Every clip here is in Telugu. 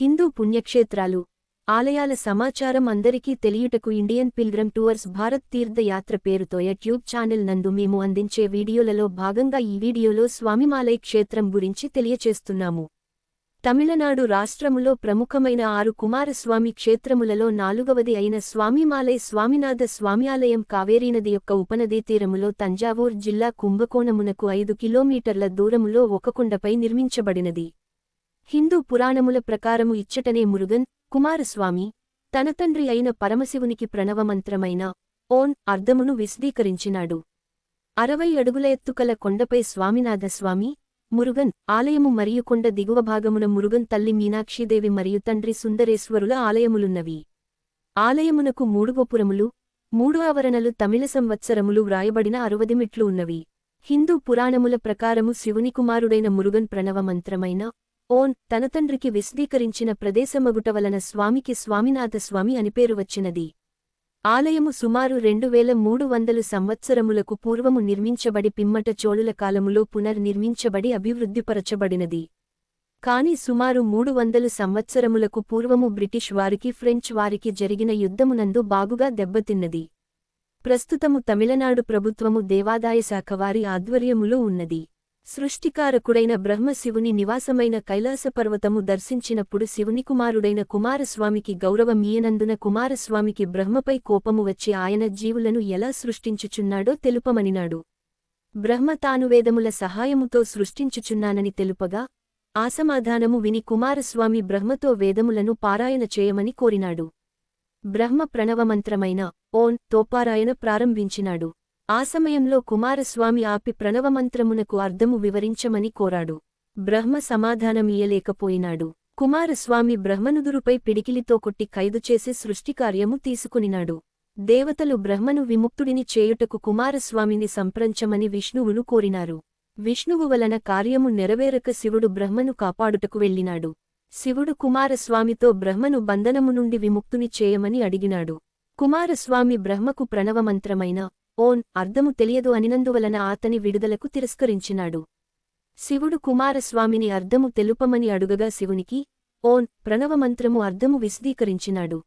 హిందూ పుణ్యక్షేత్రాలు. ఆలయాల సమాచారం అందరికీ తెలియుటకు ఇండియన్ పిల్గ్రమ్ టూర్స్ భారత్ తీర్థయాత్ర పేరుతో యూట్యూబ్ ఛానల్ నందు మేము అందించే వీడియోలలో భాగంగా ఈ వీడియోలో స్వామిమాలై క్షేత్రం గురించి తెలియచేస్తున్నాము. తమిళనాడు రాష్ట్రములో ప్రముఖమైన ఆరు కుమారస్వామి క్షేత్రములలో నాలుగవది అయిన స్వామిమాలై స్వామినాథ స్వామి ఆలయం కావేరీనది యొక్క ఉపనదీ తీరములో తంజావూర్ జిల్లా కుంభకోణమునకు ఐదు కిలోమీటర్ల దూరములో ఒక కొండపై నిర్మించబడినది. హిందూ పురాణముల ప్రకారము ఇచ్చటనే మురుగన్ కుమారస్వామి తన తండ్రి అయిన పరమశివునికి ప్రణవమంత్రమైన ఓన్ అర్ధమును విశదీకరించినాడు. అరవై అడుగుల ఎత్తుకల కొండపై స్వామినాథస్వామి మురుగన్ ఆలయము మరియు కొండ దిగువ భాగమున మురుగన్ తల్లి మీనాక్షీదేవి మరియు తండ్రి సుందరేశ్వరుల ఆలయములున్నవి. ఆలయమునకు మూడు గోపురములు మూడు ఆవరణలు తమిళ సంవత్సరములు వ్రాయబడిన అరవది మెట్లు ఉన్నవి. హిందూ పురాణముల ప్రకారము శివుని కుమారుడైన మురుగన్ ప్రణవమంత్రమైన ఓన్ తన తండ్రికి విశదీకరించిన ప్రదేశమగుట వలన స్వామికి స్వామినాథస్వామి అని పేరు వచ్చినది. ఆలయము సుమారు రెండు వేల మూడు వందలు సంవత్సరములకు పూర్వము నిర్మించబడి పిమ్మట చోళుల కాలములో పునర్నిర్మించబడి అభివృద్ధిపరచబడినది. కాని సుమారు మూడు వందలు సంవత్సరములకు పూర్వము బ్రిటిష్ వారికి ఫ్రెంచ్ వారికి జరిగిన యుద్ధమునందు బాగుగా దెబ్బతిన్నది. ప్రస్తుతము తమిళనాడు ప్రభుత్వము దేవాదాయ శాఖ వారి ఆధ్వర్యములో ఉన్నది. సృష్టికారకుడైన బ్రహ్మశివుని నివాసమైన కైలాసపర్వతము దర్శించినప్పుడు శివుని కుమారుడైన కుమారస్వామికి గౌరవమీయనందున కుమారస్వామికి బ్రహ్మపై కోపము వచ్చి ఆయన జీవులను ఎలా సృష్టించుచున్నాడో తెలుపమనినాడు. బ్రహ్మ తాను వేదముల సహాయముతో సృష్టించుచున్నానని తెలుపగా ఆసమాధానము విని కుమారస్వామి బ్రహ్మతో వేదములను పారాయణ చేయమని కోరినాడు. బ్రహ్మ ప్రణవమంత్రమైన ఓన్ తోపారాయణ ప్రారంభించినాడు. ఆ సమయంలో కుమారస్వామి ఆపి ప్రణవమంత్రమునకు అర్థము వివరించమని కోరాడు. బ్రహ్మ సమాధానమియ్యలేకపోయినాడు. కుమారస్వామి బ్రహ్మనుదురుపై పిడికిలితో కొట్టి ఖైదుచేసి సృష్టికార్యము తీసుకునినాడు. దేవతలు బ్రహ్మను విముక్తుడిని చేయుటకు కుమారస్వామిని సంప్రంచమని విష్ణువును కోరినారు. విష్ణువు వలన కార్యము నెరవేరక శివుడు బ్రహ్మను కాపాడుటకు వెళ్ళినాడు. శివుడు కుమారస్వామితో బ్రహ్మను బంధనము నుండి విముక్తుని చేయమని అడిగినాడు. కుమారస్వామి బ్రహ్మకు ప్రణవమంత్రమైన ఓన్ అర్ధము తెలియదు అనినందువలన ఆతని విడుదలకు తిరస్కరించినాడు. శివుడు కుమారస్వామిని అర్ధము తెలుపమని అడుగగా శివునికి ఓన్ ప్రణవమంత్రము అర్ధము విశదీకరించినాడు.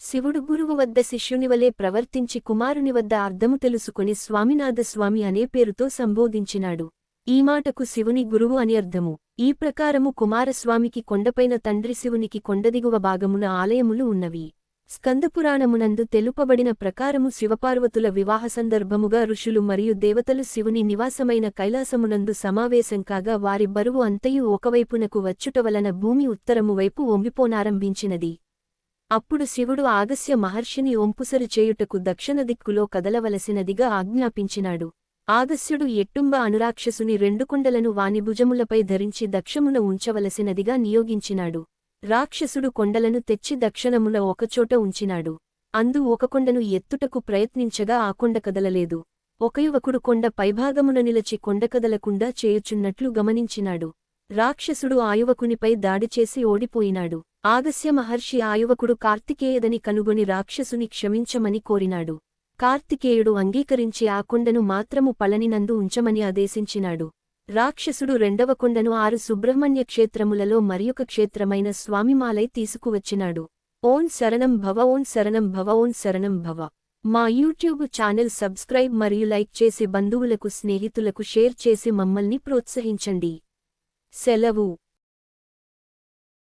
శివుడు గురువు వద్ద శిష్యునివలే ప్రవర్తించి కుమారుని వద్ద అర్ధము తెలుసుకుని స్వామినాథస్వామి అనే పేరుతో సంబోధించినాడు. ఈ మాటకు శివుని గురువు అని అర్థము. ఈ ప్రకారము కుమారస్వామికి కొండపైన తండ్రి శివునికి కొండదిగువ భాగమున ఆలయములు ఉన్నవి. స్కందపురాణమునందు తెలుపబడిన ప్రకారము శివపార్వతుల వివాహ సందర్భముగా ఋషులు మరియు దేవతలు శివుని నివాసమైన కైలాసమునందు సమావేశం కాగా వారి బరువు అంతయు ఒకవైపునకు వచ్చుట వలన భూమి ఉత్తరము వైపు ఒంగిపోనారంభించినది అప్పుడు శివుడు ఆగస్య మహర్షిని ఒంపుసరి చేయుటకు దక్షిణ దిక్కులో కదలవలసినదిగా ఆజ్ఞాపించినాడు. ఆగస్యుడు ఎట్టుంబ అనురాక్షసుని రెండు కుండలను వాని భుజములపై ధరించి దక్షమున ఉంచవలసినదిగా నియోగించినాడు. రాక్షసుడు కొండలను తెచ్చి దక్షిణమున ఒకచోట ఉంచినాడు. అందు ఒక కొండను ఎత్తుటకు ప్రయత్నించగా ఆ కొండ కదలలేదు. ఒక యువకుడు కొండ పైభాగమున నిలచి కొండ కదలకుండా చేయుచున్నట్లు గమనించినాడు. రాక్షసుడు ఆయువకునిపై దాడి దాడిచేసి ఓడిపోయినాడు. ఆగస్య మహర్షి ఆయువకుడు కార్తికేయదని కనుగొని రాక్షసుని క్షమించమని కోరినాడు. కార్తికేయుడు అంగీకరించి ఆ కొండను మాత్రము పళనినందు ఉంచమని ఆదేశించినాడు. రాక్షసుడు రెండవ కొండను ఆరు సుబ్రహ్మణ్య క్షేత్రములలో మరియొక క్షేత్రమైన స్వామిమాలై తీసుకువచ్చినాడు. ఓన్ శరణం భవ ఓన్ శరణం భవ ఓన్ శరణం భవ. మా యూట్యూబ్ ఛానల్ సబ్స్క్రైబ్ మరియు లైక్ చేసి బంధువులకు స్నేహితులకు షేర్ చేసి మమ్మల్ని ప్రోత్సహించండి. సెలవు.